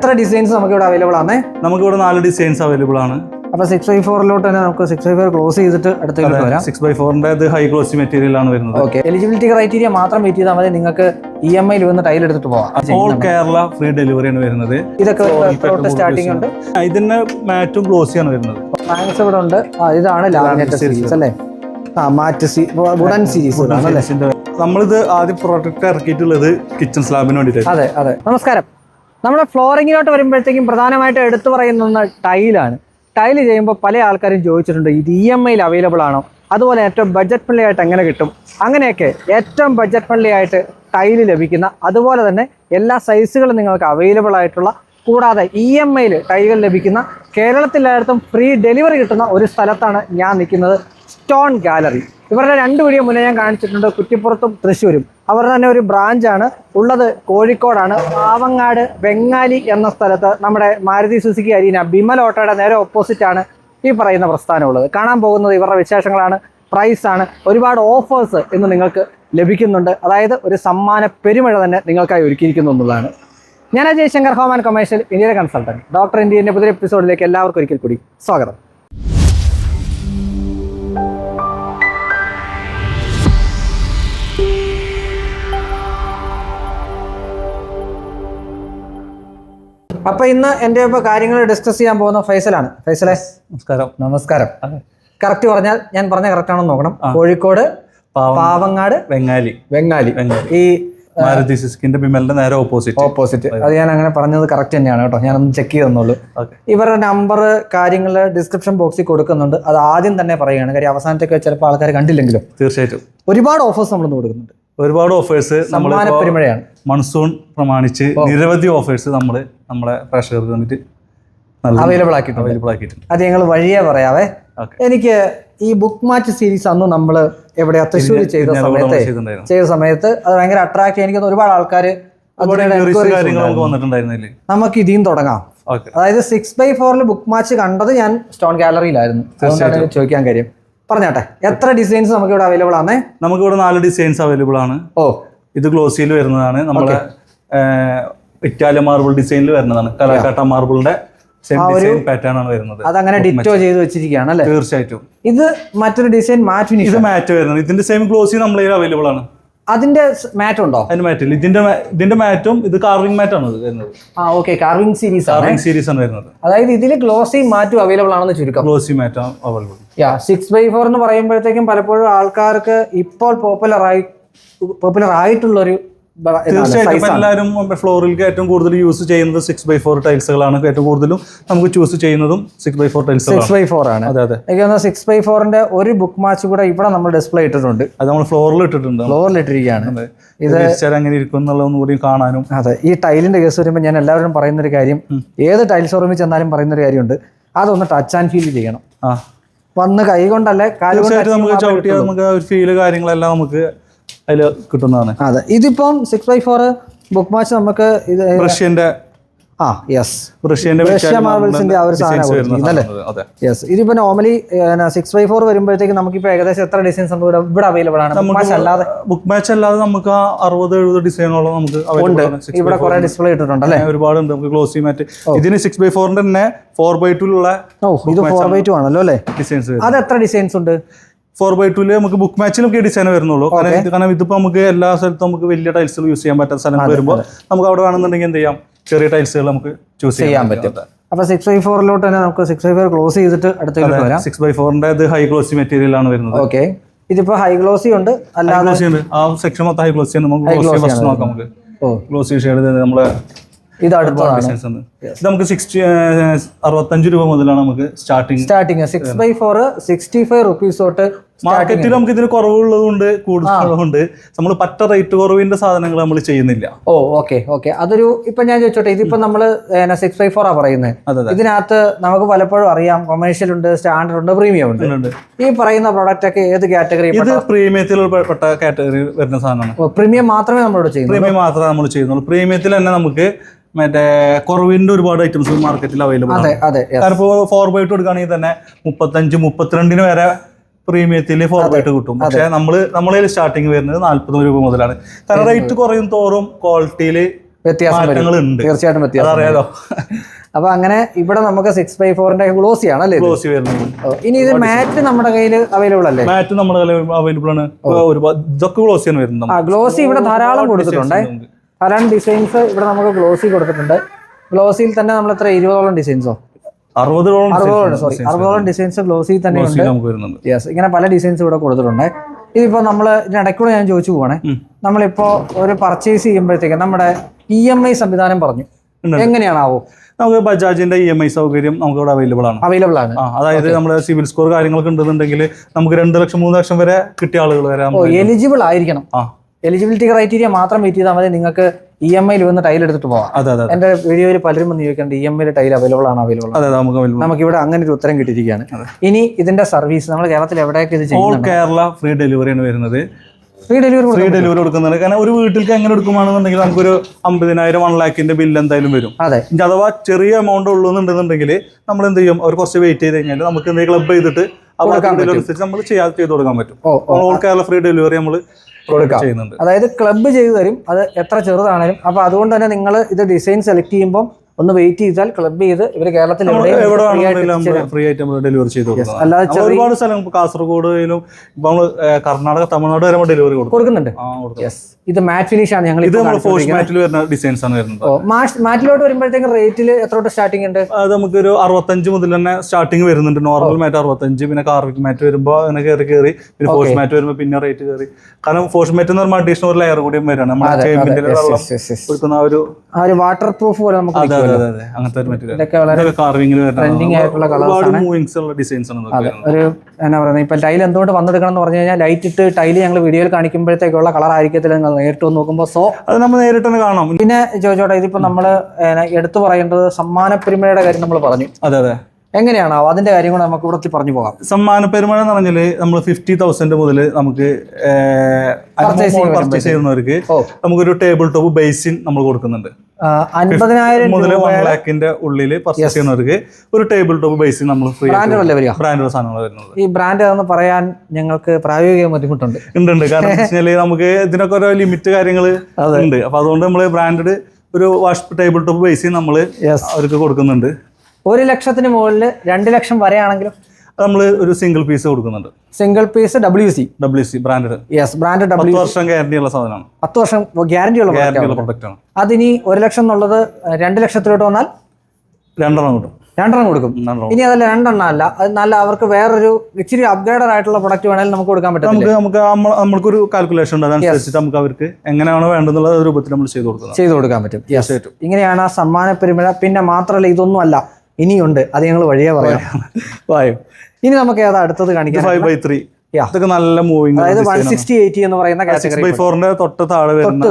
എത്ര ഡിസൈൻസ് നമുക്ക് ഇവിടെ അവൈലബിൾ ആണ് നമുക്ക് ഇവിടെ നാല് ഡിസൈൻസ് അവൈലബിൾ ആണ്. അപ്പൊ സിക്സ് ബൈ ഫോറിലോട്ട് തന്നെ നമുക്ക് സിക്സ് ബൈ ഫോർ ക്ലോസ് ചെയ്തിട്ട് അടുത്തേക്ക് വരാം. സിക്സ് ബൈ ഫോറിന്റെ ഹൈ ക്ലോസി മെറ്റീരിയൽ ആണ് വരുന്നത്. ഓക്കെ എലിജിബിലിറ്റി ക്രൈറ്റീരിയ മാത്രം വെയിറ്റ് ചെയ്താൽ മതി. നിങ്ങൾക്ക് ഇ എം ഐയിൽ വന്ന് ടൈൽ എടുത്തിട്ട് പോവാം. ഓൾ കേരള ഫ്രീ ഡെലിവറി ആണ് വരുന്നത്. ഇതൊക്കെ സ്റ്റാർട്ടിംഗ് ഉണ്ട്. ഇതിന് മാറ്റും ഗ്ലോസിയാണ് വരുന്നത്. മാങ്സ് ഇവിടെ ഉണ്ട്. ഇതാണ് ലാമിനേറ്റർ സീരീസ് അല്ലേ? ആ മാറ്റ് വുഡൻ സീരീസ് നമ്മളിത് ആദ്യം പ്രോഡക്റ്റ് ഇറക്കിയിട്ടുള്ളത് കിച്ചൺ സ്ലാബിന് വേണ്ടിയിട്ട് അതെ അതെ. നമസ്കാരം. നമ്മുടെ ഫ്ലോറിങ്ങിലോട്ട് വരുമ്പോഴത്തേക്കും പ്രധാനമായിട്ട് എടുത്തു പറയുന്ന ടൈലാണ്. ടൈൽ ചെയ്യുമ്പോൾ പല ആൾക്കാരും ചോദിച്ചിട്ടുണ്ട് ഇത് ഇ എം ഐയിൽ അവൈലബിൾ ആണോ? അതുപോലെ ഏറ്റവും ബഡ്ജറ്റ് ഫ്രണ്ട്ലി ആയിട്ട് എങ്ങനെ കിട്ടും? അങ്ങനെയൊക്കെ ഏറ്റവും ബഡ്ജറ്റ് ഫ്രണ്ട്ലി ആയിട്ട് ടൈൽ ലഭിക്കുന്ന അതുപോലെ തന്നെ എല്ലാ സൈസുകളും നിങ്ങൾക്ക് അവൈലബിൾ ആയിട്ടുള്ള കൂടാതെ ഇ എം ഐയിൽ ടൈലുകൾ ലഭിക്കുന്ന കേരളത്തിലായിരത്തും ഫ്രീ ഡെലിവറി കിട്ടുന്ന ഒരു സ്ഥലത്താണ് ഞാൻ നിൽക്കുന്നത് സ്റ്റോൺ ഗാലറി ഇവരുടെ രണ്ട് വീഡിയോ മുന്നേ ഞാൻ കാണിച്ചിട്ടുണ്ട് കുറ്റിപ്പുറത്തും തൃശ്ശൂരും. അവരുടെ തന്നെ ഒരു ബ്രാഞ്ചാണ് ഉള്ളത് കോഴിക്കോടാണ്. പാവങ്ങാട് വെങ്ങാലി എന്ന സ്ഥലത്ത് നമ്മുടെ മാരുതി സുസുക്കി അരീന ബിമൽ ഓട്ടോയുടെ നേരെ ഓപ്പോസിറ്റാണ് ഈ പറയുന്ന പ്രസ്ഥാനമുള്ളത് കാണാൻ പോകുന്നത് ഇവരുടെ വിശേഷങ്ങളാണ്. പ്രൈസാണ് ഒരുപാട് ഓഫേഴ്സ് ഇന്ന് നിങ്ങൾക്ക് ലഭിക്കുന്നുണ്ട്. അതായത് ഒരു സമ്മാന പെരുമഴ തന്നെ നിങ്ങൾക്കായി ഒരുക്കിയിരിക്കുന്നു എന്നുള്ളതാണ്. ഞാൻ ജയശങ്കർ ഹോം ആൻഡ് കൊമേഴ്ഷ്യൽ ഇന്ത്യയിലെ കൺസൾട്ടന്റ് ഡോക്ടർ ഇന്ത്യന്റെ പുതിയ എപ്പിസോഡിലേക്ക് എല്ലാവർക്കും ഒരിക്കൽ കൂടി സ്വാഗതം. അപ്പൊ ഇന്ന് എന്റെ ഇപ്പോൾ കാര്യങ്ങൾ ഡിസ്കസ് ചെയ്യാൻ പോകുന്ന ഫൈസലാണ് ഫൈസലെ നമസ്കാരം. നമസ്കാരം. കറക്റ്റ് പറഞ്ഞാൽ ഞാൻ പറഞ്ഞ കറക്റ്റ് ആണെന്ന് നോക്കണം. കോഴിക്കോട് പാവം പാവങ്ങാട് വെങ്ങാലി. വെങ്ങാലി. ഈ മാരുതി സുസുക്കിന്റെ ബിമലിന്റെ നേരെ ഓപ്പോസിറ്റ് ഓപ്പോസിറ്റ് അത്. ഞാൻ അങ്ങനെ പറഞ്ഞത് കറക്റ്റ് തന്നെയാണ് കേട്ടോ. ഞാനൊന്ന് ചെക്ക് ചെയ്തെന്നുള്ളൂ ഇവരുടെ നമ്പർ കാര്യങ്ങൾ ഡിസ്ക്രിപ്ഷൻ ബോക്സിൽ കൊടുക്കുന്നുണ്ട്. അത് ആദ്യം തന്നെ പറയുകയാണ്. കാര്യം അവസാനത്തേക്ക് ചിലപ്പോൾ ആൾക്കാർ കണ്ടില്ലെങ്കിലും തീർച്ചയായിട്ടും. ഒരുപാട് ഓഫേഴ്സ് നമ്മൾ കൊടുക്കുന്നുണ്ട്. ഒരുപാട് ഓഫേഴ്സ് നമ്മൾ പെരുമഴയാണ് മൺസൂൺ പ്രമാണിച്ച് നിരവധി ഓഫേഴ്സ് നമ്മൾ നമ്മളെ പ്രേക്ഷകർക്ക് വേണ്ടിയിട്ട് അവൈലബിൾ ആക്കിയിട്ടുണ്ട്. അവൈലബിൾ ആക്കിയിട്ടുണ്ട്. അത് ഞങ്ങൾ വഴിയേ പറയാവേ. എനിക്ക് ഈ ബുക്ക് മാച്ച് സീരീസ് അന്ന് നമ്മൾ എവിടെയാ തൃശ്ശൂർ ചെയ്ത സമയത്ത് ചെയ്ത സമയത്ത് അത് ഭയങ്കര അട്രാക്ട് എനിക്ക് ഒരുപാട് ആൾക്കാർ നമുക്ക് ഇതിന് തുടങ്ങാം. അതായത് സിക്സ് ബൈ ഫോറിൽ ബുക്ക് മാച്ച് കണ്ടത് ഞാൻ സ്റ്റോൺ ഗാലറിയിലായിരുന്നു അതുകൊണ്ടാണ് ചോദിക്കാൻ കാര്യം. പറഞ്ഞാട്ടെ എത്ര ഡിസൈൻസ് നമുക്ക് ഇവിടെ അവൈലബിൾ ആണ് നമുക്ക് ഇവിടെ നാല് ഡിസൈൻസ് അവൈലബിൾ ആണ്. ഓ. ഇത് ഗ്ലോസിയിൽ വരുന്നതാണ്. നമ്മളെ ഇറ്റാലിയൻ മാർബിൾ ഡിസൈനിൽ വരുന്നതാണ്. കലാക്കാട്ട മാർബിളിന്റെ പാറ്റേൺ ആണ് വരുന്നത്. അതങ്ങനെ ഡിറ്റോ ചെയ്ത് വെച്ചിരിക്കുകയാണ് അല്ലേ? തീർച്ചയായിട്ടും. ഇത് മറ്റൊരു ഡിസൈൻ മാറ്റ് ഇത് മാറ്റ് വരുന്നത്. ഇതിന്റെ സെയിം ഗ്ലോസി നമ്മളെ അവൈലബിൾ ആണ്. അതിന്റെ മാറ്റ് ഉണ്ടോ? അതിന് മാറ്റില്ല ഇതിന്റെ ഇതിന്റെ മാറ്റും ഇത് കാർവിംഗ് മാറ്റ് ആണ് വരുന്നത്. ആ ഓക്കെ കാർവിംഗ് സീരീസ് ആണ്. കാർവിംഗ് സീരീസ് ആണ് വരുന്നത്. അതായത് ഇതിൽ ഗ്ലോസി മാറ്റും അവൈലബിൾ ആണെന്ന് ചുരുക്കം. Glossy matte available yeah six by four എന്ന് പറയുമ്പോഴത്തേക്കും പലപ്പോഴും ആൾക്കാർക്ക് ഇപ്പോൾ പോപ്പുലർ ആയി പോപ്പുലർ ആയിട്ടുള്ള ഒരു തീർച്ചയായിട്ടും എല്ലാവരും ഫ്ലോറിലേക്ക് ഏറ്റവും കൂടുതൽ യൂസ് ചെയ്യുന്നത് സിക്സ് ബൈ ഫോർ ടൈൽസുകളാണ് ഏറ്റവും കൂടുതലും നമുക്ക് ചൂസ് ചെയ്യുന്നതും six by four tiles six by four ആണ്. അതെ അതെ. എനിക്ക് തോന്നുന്നു സിക്സ് ബൈ ഫോറിന്റെ ഒരു ബുക്ക് മാച്ച് കൂടെ ഇവിടെ നമ്മൾ ഡിസ്പ്ലേ ഇട്ടിട്ടുണ്ട്. അത് നമ്മൾ ഫ്ലോറിൽ ഇട്ടിട്ടുണ്ട്. ഫ്ലോറിൽ ഇട്ടിരിക്കുകയാണ്. ഇത് അങ്ങനെ ഇരിക്കും എന്നുള്ളതൊന്നും കൂടി കാണാനും. അതെ. ഈ ടൈലിന്റെ കേസ് വരുമ്പോൾ ഞാൻ എല്ലാവരും പറയുന്ന ഒരു കാര്യം ഏത് ടൈൽ ഷോറൂമിൽ ചെന്നാലും പറയുന്ന ഒരു കാര്യമുണ്ട്. അതൊന്ന് ടച്ച് ആൻഡ് ഫീൽ ചെയ്യണം. ആ. വന്ന് കൈ കൊണ്ടല്ലേ കാലുകൊണ്ട് തീർച്ചയായിട്ടും നമുക്ക് ചവിട്ടിയാൽ നമുക്ക് ഒരു ഫീൽ കാര്യങ്ങളെല്ലാം നമുക്ക് അതിൽ കിട്ടുന്നതാണ്. അതെ. ഇതിപ്പം six by four book match നമുക്ക് ഇത് റഷ്യന്റെ ആ യെസ് റഷ്യന്റെ റഷ്യ മാർബിൾസിന്റെ ആ ഒരു സാധനം കൊടുത്തിരിക്കുന്നത് അല്ലേ? അതെ. യെസ് ഇതിപ്പോ നോർമലി സിക്സ് ബൈ ഫോർ വരുമ്പോഴത്തേക്ക് നമുക്കിപ്പോ ഏകദേശം എത്ര ഡിസൈൻസ് നമുക്ക് ഇവിടെ? ഇവിടെ അവൈലബിൾ ആണ്. Book match അല്ലാതെ ബുക്ക് മാച്ച് അല്ലാതെ നമുക്ക് അറുപത് എഴുപത് ഡിസൈനോളം നമുക്ക് ഉണ്ട്. ഇവിടെ കുറെ ഡിസ്പ്ലേ ഇട്ടിട്ടുണ്ട് അല്ലേ? ഒരുപാട് ഉണ്ട് നമുക്ക് ഗ്ലോസി മാറ്റ് ഇതിന് സിക്സ് ബൈ ഫോറിന്റെ തന്നെ ഫോർ ബൈ ടു ഉള്ള ഇത് ഫോർ ബൈ ടു ആണല്ലോ അല്ലേ? ഡിസൈൻസ് അത് എത്ര ഡിസൈൻസ് ഉണ്ട്? ഫോർ ബൈ ടൂൽ നമുക്ക് ബുക്ക് മാച്ചിലൊക്കെ ഡിസൈൻ വരുന്നുള്ളൂ. കാരണം ഇത് കാരണം ഇതിപ്പോ നമുക്ക് എല്ലാ സ്ഥലത്തും നമുക്ക് വലിയ ടൈൽസുകൾ യൂസ് ചെയ്യാൻ പറ്റാത്ത സ്ഥലങ്ങൾ വരുമ്പോൾ നമുക്ക് അവിടെ വേണമെന്നുണ്ടെങ്കിൽ എന്ത് ചെയ്യാം? ചെറിയ ടൈൽസുകൾ നമുക്ക് ചൂസ് ചെയ്യാൻ പറ്റും. അപ്പൊ സിക്സ് ബൈ ഫോറിലോട്ട് തന്നെ നമുക്ക് സിക്സ് ബൈ ഫോർ ക്ലോസ് ചെയ്തിട്ട് അടുത്തേക്ക് വരാം. സിക്സ് ബൈ ഫോറിന്റെ അത് ഹൈ ഗ്ലോസി മെറ്റീരിയൽ ആണ് വരുന്നത്. ഓക്കെ ഇതിപ്പോ ഹൈ ഗ്ലോസി ഉണ്ട്. അല്ലാതെ ഗ്ലോസി ഉണ്ട്. ആ സെക്ഷൻ മൊത്തം ഹൈ ഗ്ലോസി ആണ്. നമുക്ക് ഗ്ലോസി ഫസ്റ്റ് നോക്കാം നമുക്ക്. ഗ്ലോസി ഷെയ്ഡ് നമ്മളെ ഇത് അടുത്തതാണ്. ഉണ്ട്. ഇത് നമുക്ക് സിക്സ്റ്റി അറുപത്തഞ്ച് രൂപ മുതലാണ് നമുക്ക് starting starting six by four sixty five rupees തൊട്ട് മാർക്കറ്റിൽ നമുക്ക് ഇതിന് കുറവുള്ളതുകൊണ്ട് കൂടുതലുള്ളതുകൊണ്ട് നമ്മൾ പറ്റ റേറ്റ് കുറവിന്റെ സാധനങ്ങൾ നമ്മൾ ചെയ്യുന്നില്ല. ഓ ഓക്കെ ഓക്കെ അതൊരു ഇപ്പൊ ഞാൻ ചോദിച്ചോട്ടെ ഇതിപ്പോ നമ്മൾ സിക്സ് ബൈ ഫോർ ആ പറയുന്നത് ഇതിനകത്ത് നമുക്ക് പലപ്പോഴും അറിയാം കൊമേഴ്ഷ്യൽ ഉണ്ട് സ്റ്റാൻഡേർഡ് ഉണ്ട് പ്രീമിയം ഉണ്ട്. ഈ പറയുന്ന പ്രോഡക്റ്റ് ഒക്കെ ഏത് കാറ്റഗറി ഇത് പ്രീമിയത്തിൽ പെട്ട കാറ്റഗറി വരുന്ന സാധനമാണ്. പ്രീമിയം മാത്രമേ നമ്മളോട് ചെയ്യുന്നു പ്രീമിയം മാത്രമേ നമ്മൾ ചെയ്യുന്നുള്ളൂ. പ്രീമിയത്തിൽ തന്നെ നമുക്ക് മറ്റേ കുറവിന്റെ ഒരുപാട് ഐറ്റംസ് മാർക്കറ്റിൽ അവൈലബിൾ അതെ അതെ ഇപ്പോൾ ഫോർ ബൈ ടു എടുക്കുകയാണെങ്കിൽ തന്നെ മുപ്പത്തഞ്ച് മുപ്പത്തിരണ്ടിന് വരെ പ്രീമിയത്തിൽ ഫോർ ബൈ ടു കിട്ടും. പക്ഷേ നമ്മൾ നമ്മളെ സ്റ്റാർട്ടിങ് വരുന്നത് നാല്പത് രൂപ മുതലാണ്. കാരണം റേറ്റ് കുറയും തോറും ക്വാളിറ്റിയിൽ വ്യത്യാസം വരും. മാറ്റങ്ങൾ ഉണ്ട് തീർച്ചയായിട്ടും വ്യത്യാസം അറിയാലോ അപ്പൊ അങ്ങനെ ഇവിടെ നമുക്ക് സിക്സ് ബൈ ഫോറിന്റെ ഗ്ലോസി ആണ് അല്ലേ ഗ്ലോസി വരുന്നത്. ഇനി ഇത് മാറ്റ് നമ്മുടെ കയ്യിൽ അവൈലബിൾ അല്ലേ? മാറ്റ് നമ്മുടെ കയ്യിൽ അവൈലബിൾ ആണ്. ഇതൊക്കെ ഇതൊക്കെ ഗ്ലോസിയാണ് വരുന്നത് ഗ്ലോസി ഇവിടെ ധാരാളം കൊടുത്തിട്ടുണ്ട്. ധാരാളം ഡിസൈൻസ് ഇവിടെ നമുക്ക് ഗ്ലോസി കൊടുത്തിട്ടുണ്ട്. ഗ്ലോസിയിൽ തന്നെ നമ്മൾ എത്ര ഇരുപതോളം ഡിസൈൻസോ അറുപതോളം അറുപതോളം സോറി അറുപതോളം ഡിസൈൻസ് ഗ്ലോസിയിൽ തന്നെ ഉണ്ട്. യെസ് ഇങ്ങനെ പല ഡിസൈൻസ് ഇവിടെ കൊടുത്തിട്ടുണ്ട്. ഇതിപ്പോ നമ്മൾ ഇടയ്ക്കൂടെ ഞാൻ ചോദിച്ചു പോവാണേ. നമ്മളിപ്പോ ഒരു പർച്ചേസ് ചെയ്യുമ്പോഴത്തേക്ക് നമ്മുടെ ഇ എം ഐ സംവിധാനം പറഞ്ഞു. എങ്ങനെയാണാവോ? നമുക്ക് ബജാജിന്റെ ഇ എം ഐ സൗകര്യം നമുക്ക് ഇവിടെ അവൈലബിൾ ആണ്. അവൈലബിൾ ആണ്. അതായത് നമ്മുടെ സിവിൽ സ്കോർ കാര്യങ്ങളൊക്കെ ഉണ്ടെന്നുണ്ടെങ്കിൽ നമുക്ക് രണ്ട് ലക്ഷം മൂന്ന് ലക്ഷം വരെ കിട്ടിയ ആളുകൾ വരാം എലിജിബിൾ ആയിരിക്കണം. എലിജിബിലിറ്റി ക്രൈറ്റീരിയ മാത്രം വെയിറ്റ് ചെയ്താൽ മതി. നിങ്ങൾക്ക് ഇ എം ഐയിൽ വന്ന് ടൈൽ എടുത്തിട്ട് പോവാം. അതെ അതെ. എന്റെ വീഡിയോയിൽ പലരും വന്ന് ചോദിക്കേണ്ട ഇ എം ഐയിൽ ടൈൽ അവൈലബിൾ ആണ് അവൈലബിൾ അതെ നമുക്ക് നമുക്ക് ഇവിടെ അങ്ങനെ ഒരു ഉത്തരം കിട്ടിയിരിക്കുകയാണ്. ഇനി ഇതിന്റെ സർവീസ് നമ്മൾ കേരളത്തിൽ എവിടെയൊക്കെ ഇത് ഓൾ കേരള ഫ്രീ ഡെലിവറി ആണ് വരുന്നത്. ഫ്രീ ഡെലിവറി ഫ്രീ ഡെലിവറി കൊടുക്കുന്നുണ്ട്. കാരണം ഒരു വീട്ടിലേക്ക് എങ്ങനെ എടുക്കുവാണെന്നുണ്ടെങ്കിൽ നമുക്കൊരു അമ്പതിനായിരം വൺ ലാഖിന്റെ ബില്ല് എന്തായാലും വരും. അതെ. അഥവാ ചെറിയ എമൗണ്ട് ഉള്ളൂ എന്നുണ്ടെന്നുണ്ടെങ്കിൽ നമ്മൾ എന്ത് ചെയ്യും? അവർ കുറച്ച് വെയിറ്റ് ചെയ്ത് കഴിഞ്ഞാൽ നമുക്ക് എന്തെങ്കിലും ക്ലബ് ചെയ്തിട്ട് നമ്മൾ ചെയ്യാതെ ചെയ്ത് കൊടുക്കാൻ പറ്റും. ഓൾ കേരള ഫ്രീ ഡെലിവറി നമ്മൾ കൊടുക്കാം. അതായത് ക്ലബ്ബ് ചെയ്തു തരും. അത് എത്ര ചെറുതാണേലും. അപ്പൊ അതുകൊണ്ട് തന്നെ നിങ്ങൾ ഇത് ഡിസൈൻ സെലക്ട് ചെയ്യുമ്പോൾ ഒന്ന് വെയിറ്റ് ചെയ്താൽ ക്ലബ് ചെയ്ത് ഇവർ കേരളത്തിൽ. ഫ്രീ ആയിട്ട് നമ്മൾ ഡെലിവറി ചെയ്ത് അല്ലാതെ ഒരുപാട് സ്ഥലം കാസർഗോഡിലും നമ്മൾ കർണാടക തമിഴ്നാട് വരെ ഡെലിവറി കൊടുക്കും. കൊടുക്കുന്നുണ്ട്. ഇത് മാറ്റ് ഫിനിഷ് ആണ് ഞങ്ങൾ ഇത് മാറ്റിൽ വരുന്ന ഡിസൈൻസ് ആണ് വരുന്നത്. മാറ്റിലോട്ട് വരുമ്പോഴത്തേക്കും റേറ്റിൽ എത്ര സ്റ്റാർട്ടിംഗ് ഉണ്ട്? അത് നമുക്ക് ഒരു അറുപത്തഞ്ച് മുതൽ തന്നെ സ്റ്റാർട്ടിംഗ് വരുന്നുണ്ട്. നോർമൽ മാറ്റ് അറുപത്തഞ്ച് പിന്നെ കാർവിക് മാറ്റ് വരുമ്പോൾ അങ്ങനെ കയറി കയറി പിന്നെ ഫോഴ്സ് മാറ്റ് വരുമ്പോൾ പിന്നെ റേറ്റ് കയറി. കാരണം ഫോഴ്സ് മാറ്റ് എന്ന് പറയുമ്പോൾ അഡീഷണൽ ഒരു ലെയർ കൂടി വരികയാണ് നമ്മുടെ. കൊടുക്കുന്ന ആ ഒരു വാട്ടർ പ്രൂഫ് പോലെ നമുക്ക് അങ്ങനത്തെ ഒരു മെറ്റീരിയൽ ഇതൊക്കെ വളരെ കാർവിംഗിൽ ട്രെൻഡിങ് ആയിട്ടുള്ള മൂവിങ്സ് ഉള്ള ഡിസൈൻസ് ആണ് അതെ ഒരു എന്നാ പറയുന്നത് ഇപ്പൊ ടൈൽ എന്തുകൊണ്ട് വന്നെടുക്കണം എന്ന് പറഞ്ഞു കഴിഞ്ഞാൽ ലൈറ്റ് ഇട്ട് ടൈൽ ഞങ്ങൾ വീഡിയോയിൽ കാണിക്കുമ്പോഴത്തേക്കുള്ള കളർ ആയിരിക്കത്തില്ല നിങ്ങൾ നേരിട്ട് നോക്കുമ്പോൾ സോ അത് നമ്മൾ നേരിട്ട് തന്നെ കാണാം പിന്നെ ചോദിച്ചോട്ടെ ഇതിപ്പോ നമ്മൾ എടുത്തു പറയേണ്ടത് സമ്മാന പെരുമയുടെ കാര്യം നമ്മൾ പറഞ്ഞു. അതെ അതെ. എങ്ങനെയാണോ അതിന്റെ കാര്യം കൂടെ നമുക്ക് ഇവിടെ പറഞ്ഞു പോകാം. സമ്മാന പെരുമഴ എന്ന് പറഞ്ഞാൽ നമ്മൾ ഫിഫ്റ്റി തൗസൻഡ് മുതൽ നമുക്ക് പർച്ചേസ് ചെയ്യുന്നവർക്ക്. നമുക്കൊരു ടേബിൾ ടോപ്പ് ബേസിൻ നമ്മൾ കൊടുക്കുന്നുണ്ട്. അൻപതിനായിരം മുതൽ വൺ രൂപയുടെ ലാഖിന്റെ ഉള്ളിൽ പർച്ചേസ് ചെയ്യുന്നവർക്ക് ഒരു ടേബിൾ ടോപ്പ് നമ്മൾ ഫ്രീ ബ്രാൻഡുകളല്ലേ വരിക ബ്രാൻഡ് സാധനങ്ങൾ വരുന്നത്. ഈ ബ്രാൻഡ് എന്ന് പറയാൻ ഞങ്ങൾക്ക് പ്രായോഗിക ബുദ്ധിമുട്ടുണ്ട്. ഉണ്ട് ഉണ്ട്. കാരണം നമുക്ക് ഇതിനൊക്കെ ഓരോ ലിമിറ്റ് കാര്യങ്ങൾ ഉണ്ട്. അപ്പൊ അതുകൊണ്ട് നമ്മൾ ബ്രാൻഡഡ് ഒരു വാഷ് ടേബിൾ ടോപ്പ് ബേസിൽ നമ്മൾ അവർക്ക് കൊടുക്കുന്നുണ്ട്. ഒരു ലക്ഷത്തിന് മുകളിൽ രണ്ട് ലക്ഷം വരെയാണെങ്കിലും നമ്മൾ ഒരു സിംഗിൾ പീസ് കൊടുക്കുന്നുണ്ട്. Single piece W C W C brand yes brand W വർഷം ഗ്യാരണ്ടി ഉള്ള സാധനമാണ്. പത്ത് വർഷം ഗ്യാരണ്ടി ഉള്ള പ്രോഡക്റ്റ് ആണ്. അതിനി ഒരു ലക്ഷം എന്നുള്ളത് രണ്ട് ലക്ഷത്തിലോട്ട് വന്നാൽ രണ്ടെണ്ണം കിട്ടും. രണ്ടെണ്ണം കൊടുക്കും. ഇനി അതല്ല രണ്ടെണ്ണം അല്ല. അത് നല്ല അവർക്ക് വേറൊരു ഇച്ചിരി അപ്ഗ്രേഡഡ് ആയിട്ടുള്ള പ്രൊഡക്റ്റ് വേണമെങ്കിൽ നമുക്ക് കൊടുക്കാൻ പറ്റും നമുക്ക് നമുക്ക് നമ്മൾക്കൊരു കാൽക്കുലേഷൻ ഉണ്ട്. അതനുസരിച്ചിട്ട് നമുക്ക് അവർക്ക് എങ്ങനെയാണ് വേണ്ടെന്നുള്ള രൂപത്തിൽ നമ്മൾ ചെയ്തു കൊടുക്കാം ചെയ്തു കൊടുക്കാൻ പറ്റും. ഇങ്ങനെയാണ് ആ സമ്മാന പെരുമഴ. പിന്നെ മാത്രമല്ല ഇതൊന്നും അല്ല. ഇനിയുണ്ട്. അത് ഞങ്ങൾ വഴിയേ പറയാം. വായു. ഇനി നമുക്ക് ഏതാ അടുത്തത് കാണിക്കാം ഫൈവ് ബൈ ത്രീ ഇതൊക്കെ നല്ല മൂവിങ് അതായത് വൺ സിക്സ്റ്റി എയ്റ്റി എന്ന് പറയുന്ന കാറ്റഗറി ബൈ ഫോറിന്റെ തൊട്ട് താഴെ വരുന്ന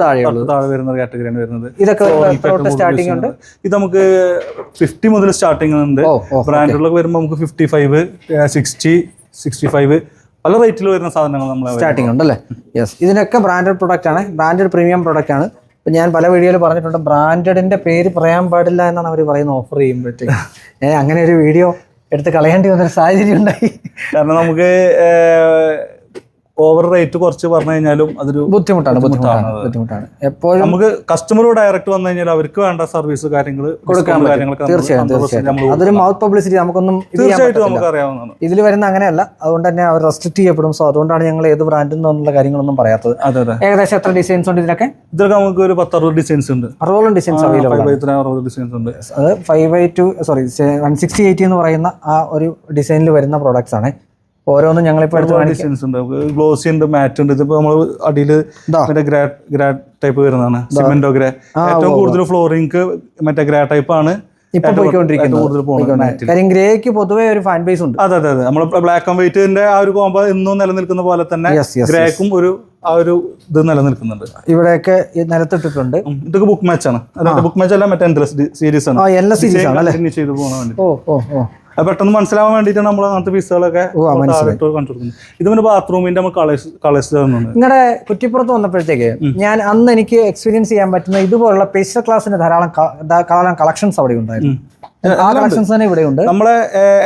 താഴെ കാറ്റഗറിയാണ് വരുന്നത്. ഇതൊക്കെ സ്റ്റാർട്ടിംഗ് ഉണ്ട്. ഇത് നമുക്ക് ഫിഫ്റ്റി മുതൽ സ്റ്റാർട്ടിംഗ് ഉണ്ട്. ബ്രാൻഡുകളൊക്കെ വരുമ്പോൾ നമുക്ക് fifty five sixty sixty five പല റേറ്റിൽ വരുന്ന സാധനങ്ങൾ നമ്മൾ സ്റ്റാർട്ടിംഗ് ഉണ്ടല്ലേ? യെസ് ഇതിനൊക്കെ ബ്രാൻഡഡ് പ്രൊഡക്റ്റ് ആണ്. ബ്രാൻഡഡ് പ്രീമിയം പ്രൊഡക്റ്റ് ആണ്. ഇപ്പം ഞാൻ പല വീഡിയോയിൽ പറഞ്ഞിട്ടുണ്ട് ബ്രാൻഡഡിന്റെ പേര് പറയാൻ പാടില്ല എന്നാണ് അവർ പറയുന്നത് ഓഫർ ചെയ്യുമ്പോഴത്തേക്ക്. ഞാൻ അങ്ങനെ ഒരു വീഡിയോ എടുത്ത് കളയേണ്ടി വന്നൊരു സാഹചര്യം ഉണ്ടായി. കാരണം നമുക്ക് ഓവർ റേറ്റ് കുറച്ച് പറഞ്ഞു കഴിഞ്ഞാലും അതൊരു ബുദ്ധിമുട്ടാണ് ബുദ്ധിമുട്ടാണ്. ബുദ്ധിമുട്ടാണ്. എപ്പോഴും നമുക്ക് കസ്റ്റമർ ഡയറക്റ്റ് വന്നു കഴിഞ്ഞാൽ അവർക്ക് വേണ്ട സർവീസ് കാര്യങ്ങൾ കൊടുക്കാൻ തീർച്ചയായും അതൊരു മൗത്ത് പബ്ലിസിറ്റി നമുക്കൊന്നും തീർച്ചയായിട്ടും നമുക്ക് അറിയാവുന്നതാണ്. ഇതിൽ വരുന്ന അങ്ങനെയല്ല. അതുകൊണ്ട് തന്നെ അവർ റെസ്ട്രിക്ട് ചെയ്യപ്പെടും. സോ അതുകൊണ്ടാണ് ഞങ്ങൾ ഏത് ബ്രാൻഡിൽ നിന്നുള്ള കാര്യങ്ങളൊന്നും പറയാത്തത്. അതെ അതെ. ഏകദേശം എത്ര ഡിസൈൻസ് ഉണ്ട് ഇതിനൊക്കെ ഇതൊക്കെ നമുക്ക് ഒരു പത്തറുപത് ഡിസൈൻസ് ഉണ്ട്. അറുപതോളം ഡിസൈൻസ് അവൈലബിൾ ഡിസൈൻസ് ഉണ്ട്. അത് five by two sorry one sixty eight എന്ന് പറയുന്ന ആ ഒരു ഡിസൈനിൽ വരുന്ന പ്രോഡക്ട്സ് ആണ്. ഓരോന്നും ഞങ്ങളിപ്പോൾ എടുത്ത് ഡിസൈൻസ് ഉണ്ട്. ഗ്ലോസി ഉണ്ട് മാറ്റ് ഉണ്ട്. ഇതിപ്പോ നമ്മൾ അടിയിൽ. മറ്റേ ഗ്രാ ഗ്രാ ടൈപ്പ് വരുന്നതാണ്. സിമെന്റോ ഗ്രേ ഏറ്റവും കൂടുതൽ ഫ്ലോറിംഗ് മറ്റേ ഗ്രാ ടൈപ്പ് ആണ്. ഇപ്പൊ ഏറ്റവും പോയിക്കൊണ്ടിരിക്കുന്നത്. കാര്യം ഗ്രേക്ക് പൊതുവേ ഒരു ഫാൻ ബേസ് ഉണ്ട്. അതെ അതെ അതെ. നമ്മൾ ബ്ലാക്ക് ആൻഡ് വൈറ്റിന്റെ ആ ഒരു കോമ്പോ ഇന്നും നിലനിൽക്കുന്ന പോലെ തന്നെ ഗ്രേക്കും ഒരു ആ ഒരു ഇത് നിലനിൽക്കുന്നുണ്ട്. ഇവിടെയൊക്കെ നിലത്തിട്ടിട്ടുണ്ട്. ഇതൊക്കെ ബുക്ക് മാച്ച് ആണ്. ബുക്ക് മാച്ച് അല്ല മറ്റേ സീരീസ് ആണ്. എല്ലാ സീരീസ് ആണ് ചെയ്ത് പോകാൻ വേണ്ടി. ഓ ഓ ഓ. അത് പെട്ടെന്ന് മനസ്സിലാവാൻ വേണ്ടിയിട്ടാണ് നമ്മൾ അങ്ങനത്തെ പീസുകളൊക്കെ ഓ, മനസ്സിലായി. കാണിച്ചു കൊടുക്കുന്നത് ഇത് പിന്നെ ബാത്റൂമിന്റെ നമ്മൾ കളേഴ്സ് കളേഴ്സ് നിങ്ങളുടെ കുറ്റിപ്പുറത്ത് വന്നപ്പോഴത്തേക്ക് ഞാൻ അന്ന് എനിക്ക് എക്സ്പീരിയൻസ് ചെയ്യാൻ പറ്റുന്ന ഇതുപോലുള്ള പേസ്റ്റർ ക്ലാസിന്റെ ധാരാളം ധാരാളം കളക്ഷൻസ് അവിടെ ഉണ്ടായിരുന്നു. നമ്മളെ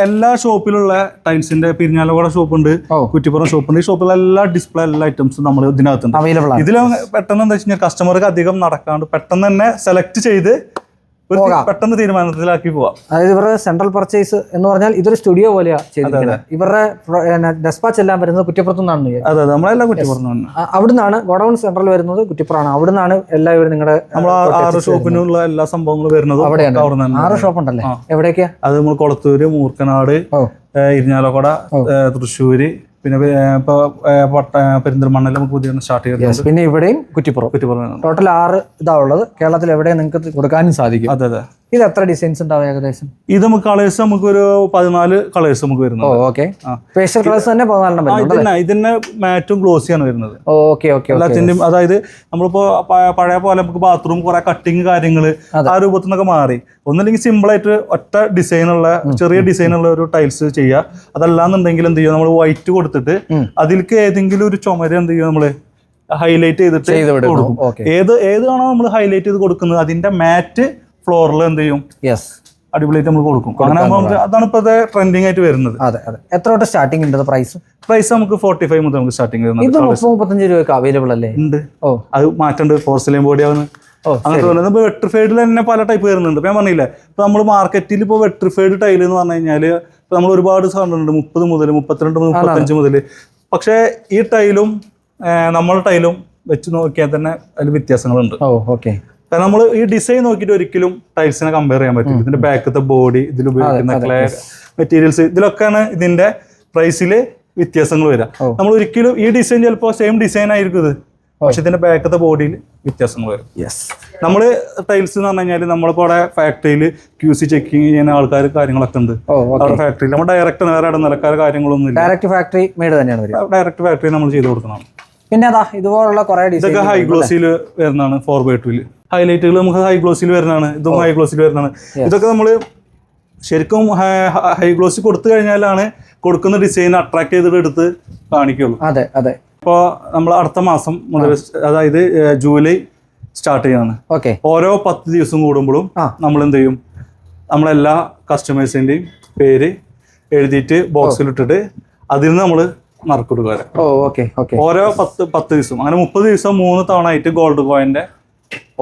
എല്ലാ ഷോപ്പിലുള്ള ടൈൽസിന്റെ പിരിഞ്ഞാലക്കുട ഷോപ്പ് ഉണ്ട് കുറ്റിപ്പുറം ഷോപ്പ് ഉണ്ട്. ഈ ഷോപ്പിലെ എല്ലാ ഡിസ്പ്ലേ എല്ലാ ഐറ്റംസും നമ്മൾ ഇതിനകത്തുണ്ട്. ഇതിലും ഇതിൽ പെട്ടെന്ന് എന്താ വെച്ച് കഴിഞ്ഞാൽ കസ്റ്റമർക്ക് അധികം നടക്കാണ്ട് പെട്ടെന്ന് തന്നെ സെലക്ട് ചെയ്ത് പെട്ടെന്ന് തീരുമാനത്തിലാക്കി പോവാം. അതായത് ഇവരുടെ സെൻട്രൽ പർച്ചേസ് എന്ന് പറഞ്ഞാൽ ഇതൊരു സ്റ്റുഡിയോ പോലെയാണ് ചെയ്തിരിക്കുന്നത്. ഇവരുടെ ഡെസ്പാച്ച് എല്ലാം വരുന്നത് കുറ്റിപ്പുറത്തു നിന്നാണ് അതെ അതെ. നമ്മളെല്ലാം കുറ്റിപ്പുറം തന്നെ ആ, അവിടുന്നാണ് ഗോഡൌൺ സെൻട്രൽ വരുന്നത് കുറ്റിപ്പുറാണ്. അവിടുന്നാണ് എല്ലാവരും നിങ്ങളുടെ ആറ് ഷോപ്പിനുള്ള എല്ലാ സംഭവങ്ങളും വരുന്നത് അവിടെയാണ്. ആറ് ഷോപ്പ് ഉണ്ടല്ലേ എവിടേക്കാ? അത് നമ്മൾ കൊളത്തൂര് മൂർക്കനാട് ഇരിഞ്ഞാലക്കുട തൃശ്ശൂര് പിന്നെ പെ- ഏഹ്, ഇപ്പൊ ഏഹ്, പട്ട പെരിന്തൽമണ്ണയിൽ നമുക്ക് പുതിയ സ്റ്റാർട്ട് ചെയ്തത് പിന്നെ ഇവിടെയും കുറ്റിപ്പുറം. കുറ്റിപ്പുറം. ടോട്ടൽ ആറ് ഇതാ ഉള്ളത്. കേരളത്തിൽ എവിടെയും നിങ്ങൾക്ക് കൊടുക്കാനും സാധിക്കും. അതെ അതെ. ഇത് എത്ര ഡിസൈൻസ് ഉണ്ടാവും ഏകദേശം? ഇത് നമുക്ക് കളേഴ്സ് നമുക്ക് ഒരു പതിനാല് കളേഴ്സ് നമുക്ക് വരുന്നത് ഓക്കെ സ്പെഷ്യൽ കളേഴ്സ് തന്നെ പതിനാലെണ്ണം ഇതിന്റെ മാറ്റും ഗ്ലോസിയാണ് വരുന്നത്. ഓക്കെ ഓക്കെ എല്ലാത്തിന്റെയും അതായത് നമ്മളിപ്പോ പഴയ പോലെ നമുക്ക് ബാത്റൂം കുറെ കട്ടിങ് കാര്യങ്ങൾ ആ രൂപത്തിൽ നിന്നൊക്കെ മാറി. ഒന്നല്ലെങ്കിൽ സിമ്പിൾ ആയിട്ട് ഒറ്റ ഡിസൈനുള്ള ചെറിയ ഡിസൈനുള്ള ഒരു ടൈൽസ് ചെയ്യുക അതല്ലാന്നുണ്ടെങ്കിൽ എന്ത് ചെയ്യുക നമ്മൾ വൈറ്റ് കൊടുത്തിട്ട്. അതിലേക്ക് ഏതെങ്കിലും ഒരു ചുമര എന്ത് ചെയ്യുക നമ്മൾ? ഹൈലൈറ്റ് ചെയ്തിട്ട് കൊടുക്കും. ഏത് ഏതാണോ നമ്മൾ ഹൈലൈറ്റ് ചെയ്ത് കൊടുക്കുന്നത് അതിന്റെ മാറ്റ് ഫ്ലോറിൽ എന്ത് ചെയ്യും? യെസ് അടിപൊളിയായിട്ട് നമ്മൾ കൊടുക്കും. അങ്ങനെ ആകുമ്പോൾ അതാണ് ഇപ്പോഴത്തെ ട്രെൻഡിങ് ആയിട്ട് വരുന്നത്. അതെ അതെ. എത്ര തൊട്ട് സ്റ്റാർട്ടിംഗ് ഉണ്ട് പ്രൈസ് പ്രൈസ് നമുക്ക് ഫോർട്ടി ഫൈവ് മുതൽ നമുക്ക് സ്റ്റാർട്ടിങ് വരുന്നത്. ഇത് മുപ്പത് മുപ്പത്തഞ്ച് രൂപയ്ക്ക് അവൈലബിൾ അല്ലേ? ഉണ്ട്. ഓ. അത് മാറ്റണ്ട്. ഫോർസിലേയും ബോഡി ആവുന്നത് അങ്ങനത്തെ ഇപ്പോൾ വെട്രിഫൈഡിൽ തന്നെ പല ടൈപ്പ് വരുന്നുണ്ട്. ഞാൻ പറഞ്ഞില്ലേ ഇപ്പൊ നമ്മൾ മാർക്കറ്റിൽ ഇപ്പോൾ വെട്രിഫൈഡ് ടൈൽ എന്ന് പറഞ്ഞു കഴിഞ്ഞാൽ നമ്മൾ ഒരുപാട് സാധനങ്ങളുണ്ട് മുപ്പത് മുതൽ മുപ്പത്തിരണ്ട് മുതൽ മുപ്പത്തഞ്ച് മുതൽ പക്ഷേ ഈ ടൈലും നമ്മളെ ടൈലും വെച്ച് നോക്കിയാൽ തന്നെ അതിൽ വ്യത്യാസങ്ങളുണ്ട്. Oh okay. കാരണം നമ്മൾ ഈ ഡിസൈൻ നോക്കിയിട്ട് ഒരിക്കലും ടൈൽസിനെ കമ്പയർ ചെയ്യാൻ പറ്റില്ല. ഇതിന്റെ ബാക്കത്തെ ബോഡി ഇതിൽ ഉപയോഗിക്കുന്ന ക്ലേ മെറ്റീരിയൽസ് ഇതിലൊക്കെയാണ് ഇതിന്റെ പ്രൈസിൽ വ്യത്യാസങ്ങൾ വരിക. നമ്മൾ ഒരിക്കലും ഈ ഡിസൈൻ ചിലപ്പോൾ സെയിം ഡിസൈൻ ആയിരിക്കും ഇത്. പക്ഷെ ഇതിന്റെ ബാക്കത്തെ ബോഡിയിൽ വ്യത്യാസങ്ങൾ വരും. യെസ് നമ്മൾ ടൈൽസ് എന്ന് പറഞ്ഞു കഴിഞ്ഞാൽ നമ്മളിപ്പോൾ അവിടെ ഫാക്ടറിയിൽ ക്യൂ സി ചെക്കിങ് ചെയ്യുന്ന ആൾക്കാർ കാര്യങ്ങളൊക്കെ ഉണ്ട്. അവിടെ ഫാക്ടറിയിൽ നമ്മൾ ഡയറക്റ്റ് നേരെ നിലക്കാർ കാര്യങ്ങളൊന്നും ഇല്ല ഡയറക്റ്റ് ഫാക്ടറി മേഡ് തന്നെയാണ് ഡയറക്റ്റ് ഫാക്ടറി നമ്മൾ ചെയ്ത് കൊടുക്കണം. പിന്നെ അതാ ഇതുപോലുള്ള കുറെ ഇതൊക്കെ ഹൈ ഗ്ലോസിൽ വരുന്നതാണ് ഫോർ ബൈ ടുവിൽ ഹൈലൈറ്റുകൾ നമുക്ക് ഹൈ ഗ്ലോസിൽ വരുന്നതാണ് ഇതും ഹൈ ഗ്ലോസിൽ വരുന്നതാണ്. ഇതൊക്കെ നമ്മൾ ശരിക്കും ഹൈ ഗ്ലോസിൽ കൊടുത്തു കഴിഞ്ഞാലാണ് കൊടുക്കുന്ന ഡിസൈൻ അട്രാക്ട് ചെയ്തിട്ട് എടുത്ത് കാണിക്കുള്ളൂ. അതെ അതെ. ഇപ്പോൾ നമ്മൾ അടുത്ത മാസം മുതൽ അതായത് ജൂലൈ സ്റ്റാർട്ട് ചെയ്യാണ്. ഓക്കെ. ഓരോ പത്ത് ദിവസം കൂടുമ്പോഴും നമ്മൾ എന്ത് ചെയ്യും? നമ്മളെല്ലാ കസ്റ്റമേഴ്സിന്റെയും പേര് എഴുതിയിട്ട് ബോക്സിൽ ഇട്ടിട്ട് അതിൽ നിന്ന് നമ്മൾ നറുക്കെടുക്കുക ഓ ഓക്കെ ഓക്കെ. ഓരോ പത്ത് പത്ത് ദിവസം അങ്ങനെ മുപ്പത് ദിവസം മൂന്ന് തവണ ആയിട്ട് ഗോൾഡ് കോയിന്റെ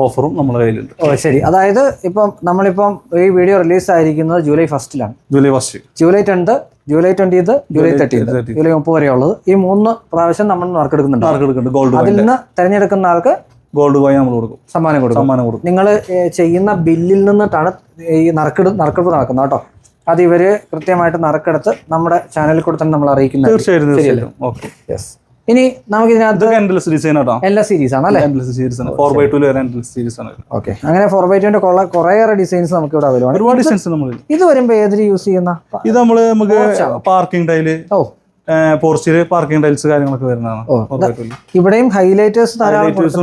ഓഫറും നമ്മുടെ കയ്യിലുണ്ട്. ഓ ശരി. അതായത് ഇപ്പം നമ്മളിപ്പം ഈ വീഡിയോ റിലീസ് ആയിരിക്കുന്നത് July ഫസ്റ്റിലാണ്. July first. July tenth July twentieth July thirteenth 30th. July മുപ്പത് വരെ ഉള്ളത്. ഈ മൂന്ന് പ്രാവശ്യം നമ്മൾ നറുക്കെടുക്കുന്നുണ്ട് നറുക്കെടുക്കുന്നുണ്ട് ഗോൾഡ് അതിൽ നിന്ന് തിരഞ്ഞെടുക്കുന്ന ആൾക്ക് ഗോൾഡ് കോയിൻ നമ്മൾ കൊടുക്കും. സമ്മാനം കൊടുക്കും. സമ്മാനം കൊടുക്കും. നിങ്ങൾ ചെയ്യുന്ന ബില്ലിൽ നിന്നിട്ടാണ് ഈ നറുക്കെടു നറുക്കെടുപ്പ് നടക്കുന്നത് കേട്ടോ. അത് ഇവർ കൃത്യമായിട്ട് നറുക്കെടുത്ത് നമ്മുടെ ചാനലിൽ കൂടെ തന്നെ നമ്മൾ അറിയിക്കുന്നത് തീർച്ചയായിട്ടും തീർച്ചയായും. ഓക്കെ യെസ് ഇനി നമുക്ക് ഇതിനകത്ത് ഡിസൈൻ ആട്ടോ എല്ലാ സീരീസ് ആണ് അല്ലേ? സീരീസ് ആണ്. ഫോർ ബൈ ടു സീരീസ് ആണ്. വരുന്നത്. ഓക്കെ അങ്ങനെ ഫോർ ബൈ കൊള്ള കുറേയേറെ ഡിസൈൻസ് നമുക്ക് ഇവിടെ അവൈലബിൾ ഒരുപാട് ഡിസൈൻസ് നമ്മൾ ഇത് വരുമ്പോൾ ഏതിൽ യൂസ് ചെയ്യുന്ന? ഇത് നമ്മൾ നമുക്ക് പാർക്കിംഗ് ടൈൽ ഓ. പോർച്ചിൽ പാർക്കിംഗ് ടൈൽസ് കാര്യങ്ങളൊക്കെ വരുന്നതാണ് ടു ഇവിടെയും ഹൈലൈറ്റേഴ്സ്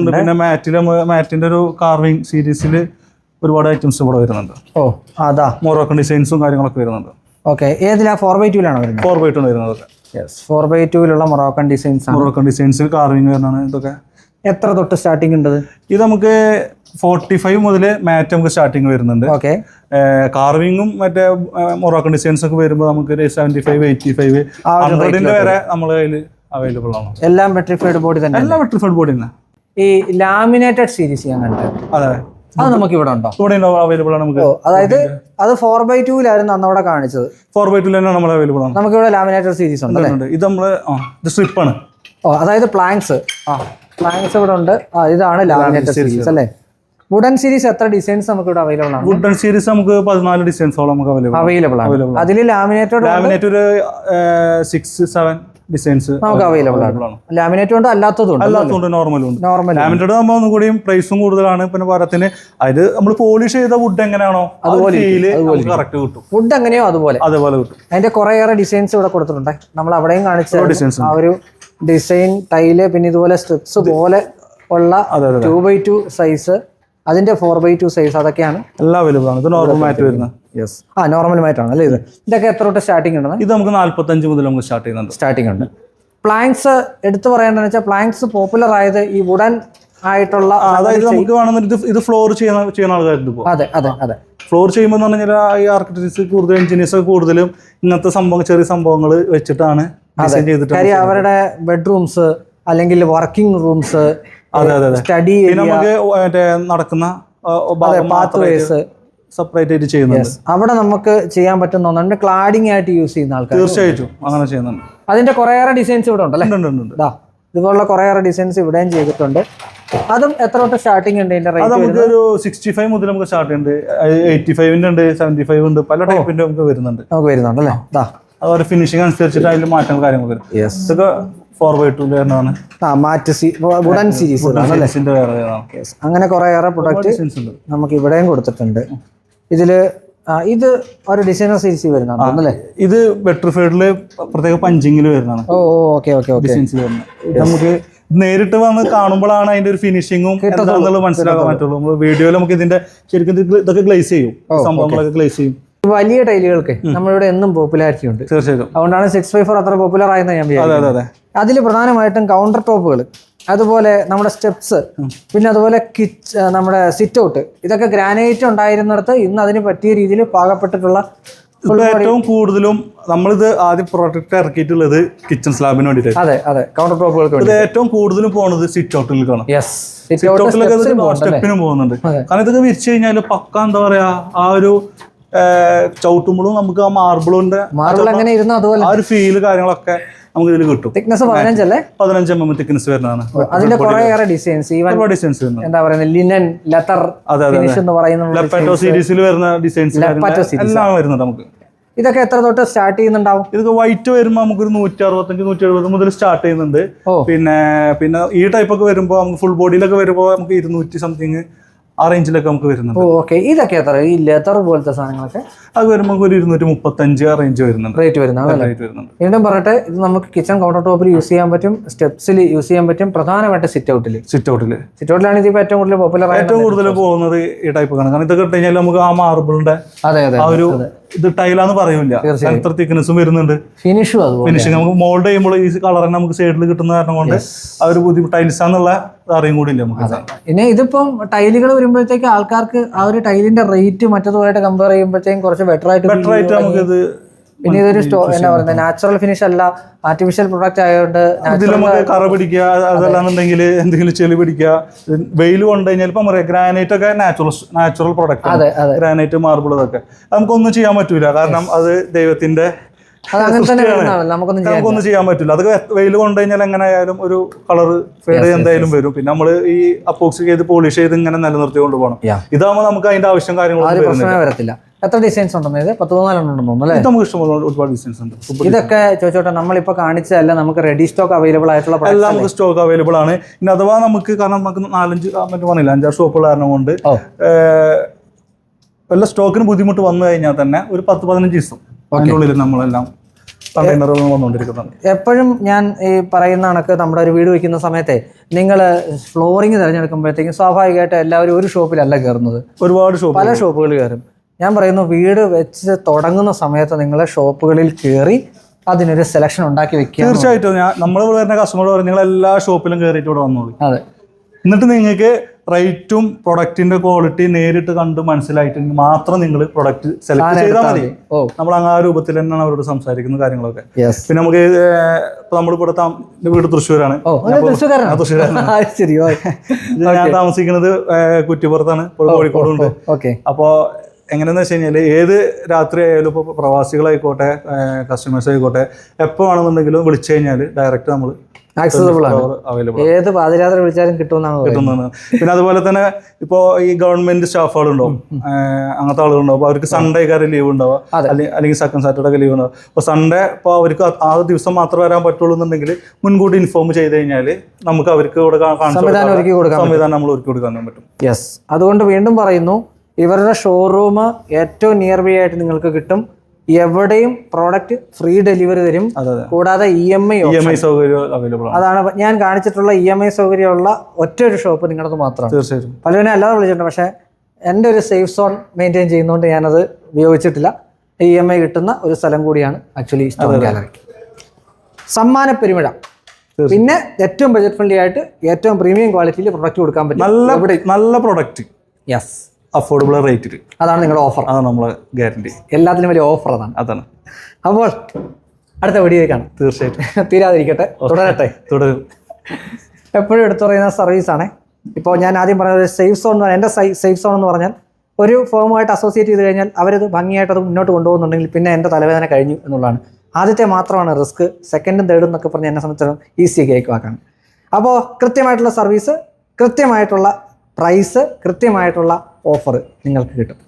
ഉണ്ട്. പിന്നെ മാറ്റിലെ മാറ്റിന്റെ ഒരു കാർവിംഗ് സീരീസിൽ ഒരുപാട് ഐറ്റംസ് ഇവിടെ വരുന്നുണ്ട്. ഓ അതാ. മൊറോക്കൺ ഡിസൈൻസും കാര്യങ്ങളൊക്കെ വരുന്നുണ്ട്. ഓക്കെ ഏതിലാ? ഫോർ ബൈ ടുവിലാണോ വരുന്നത്? ഫോർ ബൈ ടു വരുന്നതൊക്കെ യെസ് ഫോർ ബൈ ടുവിലുള്ള മൊറോക്കൺ ഡിസൈൻസ് ആണ്. മൊറോക്കൺ ഡിസൈൻസിൽ കാർവിംഗ് വരുന്നതാണ്. ഇതൊക്കെ എത്ര തൊട്ട് സ്റ്റാർട്ടിംഗ് ഉണ്ട് ഇത്? നമുക്ക് ഫോർട്ടി ഫൈവ് മുതൽ മാറ്റ് നമുക്ക് സ്റ്റാർട്ടിങ് വരുന്നുണ്ട്. ഓക്കെ കാർവിങ്ങും മറ്റേ മൊറോക്കൺ ഡിസൈൻസ് ഒക്കെ വരുമ്പോൾ നമുക്ക് സെവന്റി ഫൈവ് എയ്റ്റി ഫൈവ് ഹൺഡ്രഡിന്റെ വരെ നമ്മൾ കയ്യിൽ അവൈലബിൾ ആണ്. എല്ലാം വെട്രിഫൈഡ് ബോഡി തന്നെ എല്ലാം വെട്രിഫൈഡ് ബോഡി തന്നെ. ഈ ലാമിനേറ്റഡ് സീരീസ് ഞാൻ കണ്ടത് അതെ. അത് നമുക്ക് ഇവിടെ ഉണ്ടോ? ഇവിടെ അവൈലബിൾ ആണ് നമുക്ക്. അതായത് അത് ഫോർ ബൈ ടുവിലായിരുന്നു അന്ന് അവിടെ കാണിച്ചത്. ഫോർ ബൈ ടൂ തന്നെ നമ്മൾ അവൈലബിൾ ആണ്. നമുക്ക് ഇവിടെ ലാമിനേറ്റർ സീരീസ് ഉണ്ട്. ഇത് നമ്മൾ ആ ഇത് സ്ട്രിപ്പാണ് ഓ അതായത് പ്ലാങ്സ് ആ. പ്ലാങ്സ് ഇവിടെ ഉണ്ട്. ഇതാണ് ലാമിനേറ്റർ സീരീസ് അല്ലേ? വുഡൻ സീരീസ് എത്ര ഡിസൈൻസ് നമുക്ക് ഇവിടെ അവൈലബിൾ ആണ്? വുഡൻ സീരീസ് നമുക്ക് പതിനാല് ഡിസൈൻസോളം നമുക്ക് അവൈലബിൾ അവൈലബിൾ ആണ്. അതിൽ ലാമിനേറ്റഡ് ലാമിനേറ്റ് ഒരു സിക്സ് സെവൻ ഡിസൈൻസ് നമുക്ക് അവൈലബിൾ ആണ്. ലാമിനേറ്റ് ഉണ്ട് അല്ലാത്തതുണ്ട് അല്ലാത്തതുണ്ട് നോർമലും ഉണ്ട് നോർമൽ ലാമിനേറ്റഡ് ആകുമ്പോൾ ഒന്നും കൂടിയും പ്രൈസും കൂടുതലാണ്. പിന്നെ പരത്തിന് അതിൽ നമ്മൾ പോളിഷ് ചെയ്ത വുഡ് എങ്ങനെയാണോ അതുപോലെ കറക്റ്റ് കിട്ടും വുഡ് എങ്ങനെയോ അതുപോലെ. അതുപോലെ കിട്ടും. അതിന്റെ കുറേയേറെ ഡിസൈൻസ് ഇവിടെ കൊടുത്തിട്ടുണ്ട്. നമ്മൾ അവിടെയും കാണിച്ച ഡിസൈൻസ് ആ ഒരു ഡിസൈൻ ടൈൽ പിന്നെ ഇതുപോലെ സ്ട്രിപ്സ് പോലെ ഉള്ള ടു ബൈ ടു സൈസ് അതിന്റെ ഫോർ ബൈ ടു സൈസ് അതൊക്കെയാണ്. എല്ലാ ആണ്. ഇത് നോർമൽ മാറ്റ് വരുന്നത്. യെസ് ആ നോർമൽ അല്ലേ ഇത്? ഇതൊക്കെ എത്ര തൊട്ട് സ്റ്റാർട്ടിംഗ് ഉണ്ട് ഇത് നമുക്ക് നാല്പത്തഞ്ച് മുതൽ നമുക്ക് സ്റ്റാർട്ട് ചെയ്യുന്നുണ്ട്. സ്റ്റാർട്ടിംഗ് ഉണ്ട്. പ്ലാങ്ക്സ് എടുത്തു പറയാൻ വെച്ചാൽ പ്ലാങ്ക്സ് പോപ്പുലർ ആയത് ഈ വുഡൻ ആയിട്ടുള്ള അതായത് നമുക്ക് വേണമെന്നുണ്ട് ഇത് ഫ്ലോർ ചെയ്യുന്ന ചെയ്യുന്ന ആൾക്കാരുണ്ട് ഇപ്പോൾ അതെ അതെ അതെ. ഫ്ലോർ ചെയ്യുമ്പോൾ എന്ന് പറഞ്ഞാൽ ഈ ആർക്കിടെക്ട്സ് കൂടുതൽ എഞ്ചിനീയേഴ്സ് കൂടുതലും ഇങ്ങനത്തെ സംഭവം ചെറിയ സംഭവങ്ങൾ വെച്ചിട്ടാണ് ഡിസൈൻ അവരുടെ ബെഡ്റൂംസ് അല്ലെങ്കിൽ വർക്കിംഗ് റൂംസ് സ്റ്റഡി നമുക്ക് മറ്റേ നടക്കുന്ന പാത്വേസ് സെപ്പറേറ്റ് ആയിട്ട് ചെയ്യുന്നുണ്ട്. അവിടെ നമുക്ക് ചെയ്യാൻ പറ്റുന്ന ഒന്നുണ്ട് ക്ലാഡിംഗ് ആയിട്ട് യൂസ് ചെയ്യുന്ന ആൾക്കാർ തീർച്ചയായിട്ടും അങ്ങനെ ചെയ്യുന്നുണ്ട്. അതിന്റെ കുറേയേറെ ഡിസൈൻസ് ഇവിടെ ഉണ്ടല്ലേ? ഉണ്ട് ഉണ്ട് ഉണ്ട് ഇതാ ഇതുപോലുള്ള കുറേയേറെ ഡിസൈൻസ് ഇവിടെയും ചെയ്തിട്ടുണ്ട്. അതും എത്ര തൊട്ട് സ്റ്റാർട്ടിംഗ് ഉണ്ട് ഇതിന്റെ റേറ്റ് നമുക്ക് ഒരു സിക്സ്റ്റി ഫൈവ് മുതൽ നമുക്ക് സ്റ്റാർട്ട് ചെയ്യുന്നുണ്ട്. എയ്റ്റി ഫൈവിന്റെ ഉണ്ട് സെവന്റി ഫൈവ് ഉണ്ട് പല ടൈപ്പിന്റെ നമുക്ക് വരുന്നുണ്ട്. നമുക്ക് വരുന്നുണ്ട് അല്ലേ? അതുപോലെ ഫിനിഷിംഗ് അനുസരിച്ചിട്ട് അതിൽ മാറ്റങ്ങൾ കാര്യങ്ങൾ വരും. ഇതൊക്കെ ഫോർ ബൈ ടു വരുന്നതാണ്. ആ മാറ്റ് വുഡൻ സീരീസ് അങ്ങനെ കുറേയേറെ പ്രൊഡക്റ്റ് നമുക്ക് ഇവിടെയും കൊടുത്തിട്ടുണ്ട്. ഇതിൽ ഇത് ഒരു ഡിസൈനർ സീരീസ് വരുന്നതാണ് അല്ലേ? ഇത് ബെറ്റർഫൈഡിൽ പ്രത്യേക പഞ്ചിങ്ങിൽ വരുന്നതാണ്. ഓ okay okay okay. Okay designs വരുന്നത്. നമുക്ക് നേരിട്ട് വന്ന് കാണുമ്പോഴാണ് അതിന്റെ ഒരു ഫിനിഷിങ്ങും എന്താണെന്നുള്ളത് മനസ്സിലാക്കാൻ പറ്റുള്ളൂ. നമ്മൾ വീഡിയോയിൽ നമുക്ക് ഇതിന്റെ ശരിക്കും ഇതൊക്കെ ഗ്ലേസ് ചെയ്യും. സംഭവങ്ങളൊക്കെ ഗ്ലേസ് ചെയ്യും. വലിയ ടൈലുകൾക്ക് നമ്മളിവിടെ എന്നും പോപ്പുലാരിറ്റി ഉണ്ട്. തീർച്ചയായിട്ടും. അതുകൊണ്ടാണ് സിക്സ് ഫൈവ് ഫോർ അത്ര പോപ്പുലർ ആയെന്ന് ഞാൻ വിചാരിക്കുന്നത്. അതിൽ പ്രധാനമായിട്ടും കൗണ്ടർ ടോപ്പുകൾ അതുപോലെ നമ്മുടെ സ്റ്റെപ്സ് പിന്നെ അതുപോലെ കിച്ച് നമ്മുടെ സിറ്റ് ഔട്ട് ഇതൊക്കെ ഗ്രാനൈറ്റ് ഉണ്ടായിരുന്നിടത്ത് ഇന്ന് അതിന് പറ്റിയ രീതിയിൽ പാകപ്പെട്ടിട്ടുള്ള ഏറ്റവും കൂടുതലും നമ്മളിത് ആദ്യം പ്രൊഡക്റ്റ് ഇറക്കിയിട്ടുള്ളത് കിച്ചൺ സ്ലാബിന് വേണ്ടിയിട്ട് അതെ അതെ കൗണ്ടർ ടോപ്പുകൾക്ക് ഇത് ഏറ്റവും കൂടുതലും പോകുന്നത് സിറ്റ് ഔട്ടിലേക്കാണ് യെസ് സിറ്റ് സിറ്റ് ഔട്ട് ഔട്ടിലൊക്കെ സ്റ്റെപ്പിനും പോകുന്നുണ്ട്. കാരണം ഇതൊക്കെ വിരിച്ചു കഴിഞ്ഞാൽ പക്ക എന്താ പറയാ ആ ഒരു ചവിട്ടുമ്പോഴും നമുക്ക് ആ മാർബിളിന്റെ മാർബിൾ അങ്ങനെ ഇരുന്ന അതുപോലെ. ആ ഒരു ഫീൽ കാര്യങ്ങളൊക്കെ നമുക്ക് ഇതിൽ കിട്ടും. തിക്നെസ് പതിനഞ്ചല്ലേ പതിനഞ്ച് എം എം തിക്നസ് വരുന്നതാണ്. അതിന്റെ കുറേയേറെ ഡിസൈൻസ് ഡിസൈൻസ് എന്താ പറയുന്നത്? ലിനൻ ലെതർ എന്ന് പറയുന്ന ലെപ്പാറ്റോ സീരീസിൽ വരുന്ന ഡിസൈൻസ് എല്ലാം വരുന്നത് നമുക്ക്. ഇതൊക്കെ എത്ര തൊട്ട് സ്റ്റാർട്ട് ചെയ്യുന്നുണ്ടാവും? ഇതൊക്കെ വൈറ്റ് വരുമ്പോൾ നമുക്കൊരു നൂറ്റി അറുപത്തഞ്ച് നൂറ്റി എഴുപത് മുതൽ സ്റ്റാർട്ട് ചെയ്യുന്നുണ്ട്. പിന്നെ പിന്നെ ഈ ടൈപ്പ് ഒക്കെ വരുമ്പോൾ നമുക്ക് ഫുൾ ബോഡിയിലൊക്കെ വരുമ്പോൾ നമുക്ക് ഇരുന്നൂറ്റി സംതിങ് ആ റേഞ്ചിലൊക്കെ നമുക്ക് വരുന്നുണ്ട്. ഓക്കെ ഇതൊക്കെ എത്ര? ഈ ലെതർ പോലത്തെ സാധനങ്ങളൊക്കെ? അത് വരുമ്പോൾ ഒരു ഇരുന്നൂറ്റി മുപ്പത്തഞ്ച് ആ റേഞ്ച് വരുന്നുണ്ട്. റേറ്റ് വരുന്നുണ്ട് റേറ്റ് വരുന്നുണ്ട്. വീണ്ടും പറയട്ടെ ഇത് നമുക്ക് കിച്ചൺ കൗണ്ടർ ടോപ്പിൽ യൂസ് ചെയ്യാൻ പറ്റും സ്റ്റെപ്സിൽ യൂസ് ചെയ്യാൻ പറ്റും പ്രധാനമായിട്ട് സിറ്റ് ഔട്ടിൽ സിറ്റ് ഔട്ടിൽ സിറ്റ് ഔട്ടിലാണ് ഇതിപ്പോൾ ഏറ്റവും കൂടുതൽ പോപ്പുലർ ഏറ്റവും കൂടുതൽ പോകുന്നത് ഈ ടൈപ്പ് കാരണം ഇതൊക്കെ ഇട്ട് കഴിഞ്ഞാൽ നമുക്ക് ആ മാർബിളിന്റെ അതെ അതെ ആ ഒരു ഇത് ടൈലാന്ന് പറയൂല എത്ര തിക്നെസ്സും വരുന്നുണ്ട്. ഫിനിഷും ഫിനിഷിങ് നമുക്ക് മോൾഡ് ചെയ്യുമ്പോൾ ഈ കളർ തന്നെ നമുക്ക് സൈഡിൽ കിട്ടുന്ന കാരണം കൊണ്ട് ആ ഒരു ബുദ്ധിമുട്ട് ടൈൽസാന്നുള്ള അറിയും കൂടി ഇല്ല നമുക്ക്. പിന്നെ ഇതിപ്പം ടൈലുകൾ വരുമ്പോഴത്തേക്ക് ആൾക്കാർക്ക് ആ ഒരു ടൈലിന്റെ റേറ്റ് മറ്റതുമായിട്ട് കമ്പയർ ചെയ്യുമ്പോഴത്തേക്കും കുറച്ച് ബെറ്റർ ആയിട്ട് ബെറ്റർ ആയിട്ട് നമുക്ക് ഇത് പിന്നെ ഇതൊരു എന്താ പറയുന്നത് നാച്ചുറൽ ഫിനിഷ് അല്ല ആർട്ടിഫിഷ്യൽ പ്രൊഡക്റ്റ് ആയതുകൊണ്ട് കറ പിടിക്കുക അതല്ലാന്നുണ്ടെങ്കിൽ എന്തെങ്കിലും ചെളി പിടിക്കുക വെയിൽ കൊണ്ട് കഴിഞ്ഞാൽ ഇപ്പം പറയാം ഗ്രാനൈറ്റ് ഒക്കെ natural natural product granite marble ഇതൊക്കെ. നമുക്കൊന്നും ചെയ്യാൻ പറ്റൂല കാരണം അത് ദൈവത്തിന്റെ നമുക്കൊന്നും ചെയ്യാൻ പറ്റില്ല. അത് വെയിൽ കൊണ്ടു കഴിഞ്ഞാൽ എങ്ങനെ ആയാലും ഒരു കളർ ഫേഡ് എന്തായാലും വരും. പിന്നെ നമ്മൾ ഈ അപ്പോക്സ് ചെയ്ത് പോളിഷ് ചെയ്ത് ഇങ്ങനെ നിലനിർത്തി കൊണ്ടുപോകണം. ഇതാകുമ്പോൾ നമുക്ക് അതിന്റെ ആവശ്യം കാര്യങ്ങളൊന്നും വരത്തില്ല. എത്ര ഡിസൈൻസ് ഉണ്ടെന്ന്? ഇത് പത്ത് പതിനാലെണ്ണം ഉണ്ടെന്ന് തോന്നുന്നു അല്ലേ? നമുക്ക് ഇഷ്ടമുള്ള ഒരുപാട് ഡിസൈൻസ് ഉണ്ട്. ഇതൊക്കെ ചോദിച്ചോട്ടെ നമ്മളിപ്പോൾ കാണിച്ചതല്ല നമുക്ക് റെഡി സ്റ്റോക്ക് അവൈലബിൾ ആയിട്ടുള്ള എല്ലാം നമുക്ക് സ്റ്റോക്ക് അവൈലബിൾ ആണ്. ഇനി അഥവാ നമുക്ക് കാരണം നമുക്ക് നാലഞ്ച് മറ്റേ പറഞ്ഞില്ല അഞ്ചാറ് ഷോപ്പുകൾ കാരണം കൊണ്ട്. വല്ല സ്റ്റോക്കിന് ബുദ്ധിമുട്ട് വന്നു കഴിഞ്ഞാൽ തന്നെ ഒരു പത്ത് പതിനഞ്ച് ദിവസം അതിനുള്ളിൽ നമ്മളെല്ലാം എപ്പോഴും ഞാൻ ഈ പറയുന്ന കണക്ക് നമ്മുടെ ഒരു വീട് വെക്കുന്ന സമയത്തെ നിങ്ങൾ ഫ്ലോറിങ് തിരഞ്ഞെടുക്കുമ്പോഴത്തേക്കും സ്വാഭാവികമായിട്ട് എല്ലാവരും ഒരു ഷോപ്പിലല്ല കയറുന്നത്. ഒരുപാട് ഷോപ്പ് പല ഷോപ്പുകൾ കയറും. ഞാൻ പറയുന്നു വീട് വെച്ച് തുടങ്ങുന്ന സമയത്ത് നിങ്ങൾ ഷോപ്പുകളിൽ കയറി അതിനൊരു സെലക്ഷൻ ഉണ്ടാക്കി വെക്കുക തീർച്ചയായിട്ടും. ഞാൻ നമ്മൾ വരുന്ന കസ്റ്റമർ പറയും നിങ്ങൾ എല്ലാ ഷോപ്പിലും കയറിയിട്ട് ഇവിടെ വന്നോളൂ. അതെ. എന്നിട്ട് നിങ്ങൾക്ക് റേറ്റും പ്രൊഡക്റ്റിന്റെ ക്വാളിറ്റി നേരിട്ട് കണ്ട് മനസ്സിലായിട്ട് മാത്രം നിങ്ങൾ പ്രൊഡക്റ്റ് സെലക്ട് ചെയ്താൽ മതി. നമ്മൾ അങ്ങ് ആ രൂപത്തിൽ തന്നെയാണ് അവരോട് സംസാരിക്കുന്ന കാര്യങ്ങളൊക്കെ. പിന്നെ നമുക്ക് ഇപ്പൊ നമ്മളിവിടെ താ- വീട് തൃശ്ശൂരാണ്? തൃശ്ശൂരാണ് ഞാൻ താമസിക്കുന്നത് കുറ്റിപ്പുറത്താണ്. കോഴിക്കോടുണ്ട്. അപ്പോ എങ്ങനെയെന്ന് വെച്ച് കഴിഞ്ഞാൽ ഏത് രാത്രി ആയാലും ഇപ്പോൾ പ്രവാസികളായിക്കോട്ടെ കസ്റ്റമേഴ്സ് ആയിക്കോട്ടെ എപ്പോൾ വേണമെന്നുണ്ടെങ്കിലും വിളിച്ചു കഴിഞ്ഞാൽ ഡയറക്റ്റ് നമ്മൾ ആക്സസബിൾ ആണ്. ഏത് പാതിരാത്രി വിളിച്ചാലും കിട്ടുമെന്നാണ് കിട്ടുന്നതാണ് പിന്നെ അതുപോലെ തന്നെ ഇപ്പോൾ ഈ ഗവൺമെന്റ് സ്റ്റാഫുകളുണ്ടാവും. അങ്ങനത്തെ ആളുകളുണ്ടാവും. അവർക്ക് സൺഡേ കാര്യം ലീവ് ഉണ്ടാവുക. അല്ലെങ്കിൽ സെക്കൻഡ് സാറ്റർഡേ ഒക്കെ ലീവ് ഉണ്ടാവും അപ്പോൾ സൺഡേ ഇപ്പോൾ അവർക്ക് ആ- ദിവസം മാത്രം വരാൻ പറ്റുള്ളൂ എന്നുണ്ടെങ്കിൽ മുൻകൂട്ടി ഇൻഫോം ചെയ്ത് കഴിഞ്ഞാൽ നമുക്ക് അവർക്ക് ഇവിടെ സംവിധാനം നമ്മൾ ഒരുക്കി കൊടുക്കാൻ പറ്റും. യെസ് അതുകൊണ്ട് വീണ്ടും പറയുന്നു ഇവരുടെ ഷോറൂം ഏറ്റവും നിയർ ബൈ ആയിട്ട് നിങ്ങൾക്ക് കിട്ടും. എവിടെയും പ്രോഡക്റ്റ് ഫ്രീ ഡെലിവറി തരും. കൂടാതെ E M I E M I സൗകര്യം അതാണ് ഞാൻ കാണിച്ചിട്ടുള്ള ഇ എം ഐ സൗകര്യമുള്ള ഒറ്റ ഒരു ഷോപ്പ് നിങ്ങളത് മാത്രമാണ്. തീർച്ചയായിട്ടും. പലവിനെ അല്ലാതെ വിളിച്ചിട്ടുണ്ട്. പക്ഷേ എന്റെ ഒരു സേഫ് സോൺ മെയിന്റെയിൻ ചെയ്യുന്നതുകൊണ്ട് ഞാനത് ഉപയോഗിച്ചിട്ടില്ല. ഇ എം ഐ കിട്ടുന്ന ഒരു സ്ഥലം കൂടിയാണ് ആക്ച്വലി സ്റ്റോൺ ഗാലറി സമ്മാന പെരുമിഴ പിന്നെ ഏറ്റവും ബജറ്റ് ഫ്രണ്ട്ലി ആയിട്ട് ഏറ്റവും പ്രീമിയം ക്വാളിറ്റിയിൽ പ്രൊഡക്റ്റ് കൊടുക്കാൻ പറ്റും. നല്ല നല്ല പ്രൊഡക്റ്റ് യെസ് അഫോർഡബിൾ റേറ്റിൽ അതാണ് നിങ്ങളുടെ ഓഫർ അതാണ് നമ്മളെ ഗ്യാരണ്ടി എല്ലാത്തിനും വലിയ ഓഫർ അതാണ്. അതാണ്. അപ്പോൾ അടുത്ത വീഡിയോ കാണാം. തീർച്ചയായിട്ടും. തീരാതിരിക്കട്ടെ. തുടരട്ടെ. തുടരും. എപ്പോഴും എടുത്തു പറയുന്ന സർവീസാണ് ഇപ്പോൾ ഞാൻ ആദ്യം പറഞ്ഞത് സേഫ് സോൺ എന്ന് പറഞ്ഞാൽ എന്റെ സേഫ് സോൺ എന്ന് പറഞ്ഞാൽ ഒരു ഫോമുമായിട്ട് അസോസിയേറ്റ് ചെയ്ത് കഴിഞ്ഞാൽ അവരത് ഭംഗിയായിട്ട് അത് മുന്നോട്ട് കൊണ്ടുപോകുന്നുണ്ടെങ്കിൽ പിന്നെ എന്റെ തലവേദന കഴിഞ്ഞു എന്നുള്ളതാണ്. ആദ്യത്തെ മാത്രമാണ് റിസ്ക് സെക്കൻഡും തേർഡും എന്നൊക്കെ പറഞ്ഞ് എന്നെ സംബന്ധിച്ചിടത്തോളം ഈസി കേക്ക് ആക്കാൻ അപ്പോൾ കൃത്യമായിട്ടുള്ള സർവീസ് കൃത്യമായിട്ടുള്ള പ്രൈസ് കൃത്യമായിട്ടുള്ള ഓഫർ നിങ്ങൾക്ക് കിട്ടും.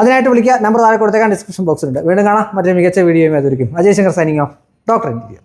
അതിനായിട്ട് വിളിക്കുക. നമ്പർ താഴെ കൊടുത്തേക്കാൻ ഡിസ്ക്രിപ്ഷൻ ബോക്സിലുണ്ട് വീണ്ടും കാണാം. മറ്റൊരു മികച്ച വീഡിയോയുമായി അതൊരിക്കും Ajay Shankar signing off doctor India